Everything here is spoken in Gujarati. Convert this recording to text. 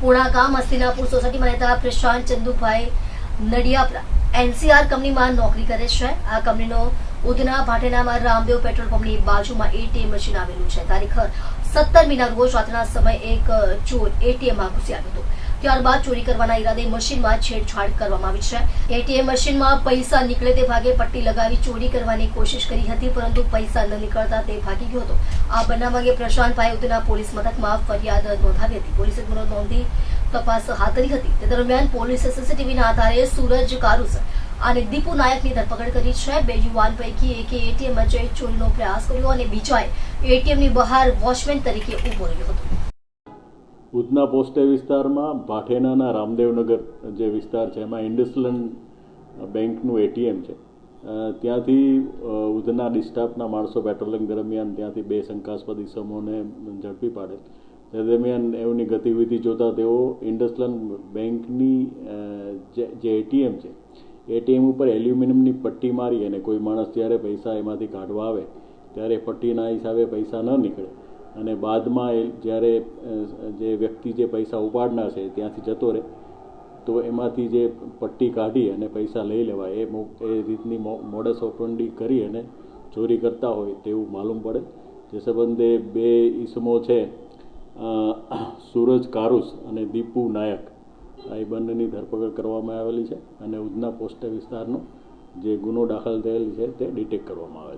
પૂણા ગામ હસ્તિનાપુર સોસાયટીમાં રહેતા પ્રશાંત ચંદુભાઈ નડિયા એનસીઆર કંપનીમાં નોકરી કરે છે. આ કંપનીનો ઉધના ભાટેનામાં રામદેવ પેટ્રોલ પંપની બાજુમાં એટીએમ મશીન આવેલું છે. તારીખ સત્તરમીના રોજ રાતના સમયે એક ચોર એટીએમમાં ઘૂસી આવ્યો હતો. ત્યારબાદ ચોરી કરવાના ઈરાદે મશીનમાં છેડછાડ કરવામાં આવી છે. એટીએમ મશીનમાં પૈસા નીકળે તે ભાગે પટ્ટી લગાવી ચોરી કરવાની કોશિશ કરી હતી, પરંતુ પૈસા ન નીકળતા તે ભાગી ગયો હતો. આ બનાવ અંગે પ્રશાંતભાઈ ઉધના પોલીસ મથકમાં ફરિયાદ નોંધાવી હતી. પોલીસે ગુનો નોંધી તપાસ હાથ ધરી હતી. તે દરમિયાન પોલીસે સીસીટીવીના આધારે સૂરજ કારુસ અને દીપુ નાયકની ધરપકડ કરી છે. બે યુવાન પૈકી એકે એટીએમમાં જઈ ચોરીનો પ્રયાસ કર્યો અને બીજાએ એટીએમની બહાર વોચમેન તરીકે ઊભો રહ્યો હતો. ઉધના પોસ્ટે વિસ્તારમાં ભાઠેનાના રામદેવનગર જે વિસ્તાર છે, એમાં ઇન્ડસલન્ડ બેંકનું એટીએમ છે. ત્યાંથી ઉધના ડિસ્ટાફના માણસો પેટ્રોલિંગ દરમિયાન ત્યાંથી બે શંકાસ્પદ ઇસમોને ઝડપી પાડે. તે દરમિયાન એમની ગતિવિધિ જોતા તેઓ ઇન્ડસલન્ડ બેંકની જે એટીએમ છે, એટીએમ ઉપર એલ્યુમિનિયમની પટ્ટી મારી અને કોઈ માણસ જ્યારે પૈસા એમાંથી કાઢવા આવે, ત્યારે પટ્ટીના હિસાબે પૈસા ન નીકળે. અને બાદમાં એ જ્યારે જે વ્યક્તિ જે પૈસા ઉપાડનાર છે ત્યાંથી જતો રહે, તો એમાંથી જે પટ્ટી કાઢી અને પૈસા લઈ લેવાય, એ એ રીતની મોડસ ઓપરંડી કરી અને ચોરી કરતા હોય તેવું માલુમ પડે. જે સંબંધે બે ઈસમો છે સુરજ કારુસ અને દીપુ નાયક, આ બંનેની ધરપકડ કરવામાં આવેલી છે અને ઉધના પોસ્ટ વિસ્તારનો જે ગુનો દાખલ થયેલ છે તે ડિટેક્ટ કરવામાં આવેલ